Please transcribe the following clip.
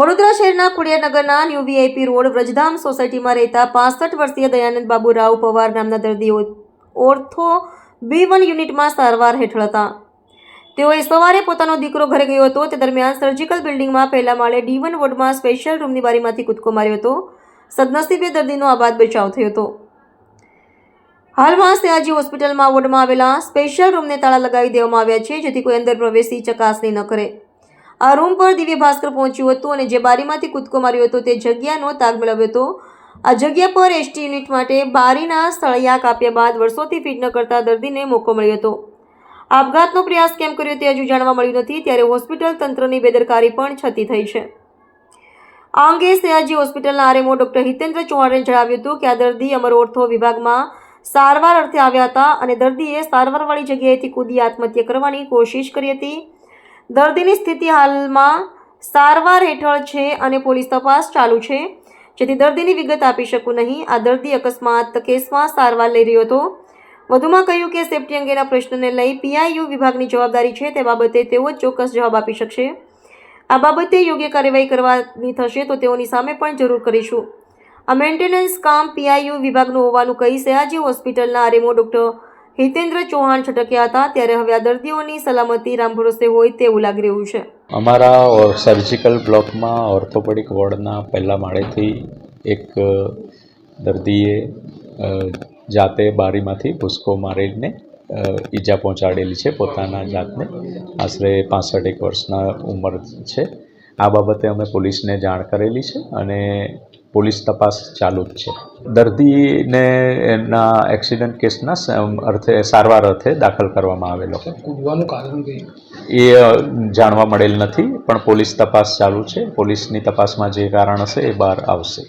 વડોદરા શહેરના ખોડિયાનગરના new VIP road Vrajdham સોસાયટીમાં રહેતા પાસઠ વર્ષીય દયાનંદ બાબુરાવ પવાર નામના દર્દીઓ ઓર્થો બી વન યુનિટમાં સારવાર હેઠળ હતા. તેઓએ સવારે પોતાનો દીકરો ઘરે ગયો હતો. તે દરમિયાન સર્જિકલ બિલ્ડિંગમાં પહેલા માળે ડી વન વોર્ડમાં સ્પેશિયલ રૂમની બારીમાંથી કૂદકો માર્યો હતો. સદનસીબે દર્દીનો આબાદ બચાવ થયો હતો. હાલમાં સયાજી હોસ્પિટલમાં વોર્ડમાં આવેલા સ્પેશિયલ રૂમને તાળા લગાવી દેવામાં આવ્યા છે, જેથી કોઈ અંદર પ્રવેશી ચકાસણી ન કરે. આ રૂમ પર દિવ્ય ભાસ્કર પહોંચ્યું હતું અને જે બારીમાંથી કૂદકો માર્યો હતો તે જગ્યાનો તાગ મેળવ્યો હતો. આ જગ્યા પર એસટી યુનિટ માટે બારીના સળિયા કાપ્યા બાદ વર્ષોથી ફીટ ન કરતા દર્દીને મોકો મળ્યો હતો. આપઘાતનો પ્રયાસ કેમ કર્યો તે હજુ જાણવા મળ્યું નથી, ત્યારે હોસ્પિટલ તંત્રની બેદરકારી પણ છતી થઈ છે. આ અંગે સયાજી હોસ્પિટલના આરએમઓ ડોક્ટર હિતેન્દ્ર ચૌહાણે જણાવ્યું હતું કે આ દર્દી અમર ઓર્થો વિભાગમાં સારવાર અર્થે આવ્યા હતા અને દર્દીએ સારવારવાળી જગ્યાએથી કૂદી આત્મહત્યા કરવાની કોશિશ કરી હતી. દર્દીની સ્થિતિ હાલમાં સારવાર હેઠળ છે અને પોલીસ તપાસ ચાલુ છે. જેથી દર્દીની વિગત આપી શકું નહીં. આ દર્દી અકસ્માત કેસમાં સારવાર લઈ રહ્યો હતો. વધુમાં કહ્યું કે સેફટી અંગેના પ્રશ્નને લઈ પીઆઈયુ વિભાગની જવાબદારી છે. તે બાબતે તેઓ ચોક્કસ જવાબ આપી શકશે. આ બાબતે યોગ્ય કાર્યવાહી કરવાની થશે તો તેઓની સામે પણ જરૂર કરીશું. આ મેન્ટેનન્સ કામ પીઆઈયુ વિભાગનું હોવાનું કહી સયાજી હોસ્પિટલના આરએમઓ ડૉક્ટર હિતેન્દ્ર ચૌહાણ છટક્યા હતા. ત્યારે હવે આ દર્દીઓની સલામતી રામ ભરોસે હોય તેવું લાગી રહ્યું છે. અમારા સર્જિકલ બ્લોકમાં ઓર્થોપેડિક વોર્ડના પહેલા માળેથી એક દર્દીએ જાતે બારીમાંથી ભૂસકો મારીને ઈજા પહોંચાડેલી છે પોતાના જાતને. આશરે પાસઠ એક વર્ષના ઉંમર છે. આ બાબતે અમે પોલીસને જાણ કરેલી છે અને પોલીસ તપાસ ચાલુ જ છે. દર્દીને એના એક્સિડન્ટ કેસના અર્થે સારવાર અર્થે દાખલ કરવામાં આવેલો. કૂદવાનું કારણ એ જાણવા મળેલ નથી પણ પોલીસ તપાસ ચાલુ છે. પોલીસની તપાસમાં જે કારણ હશે એ બહાર આવશે.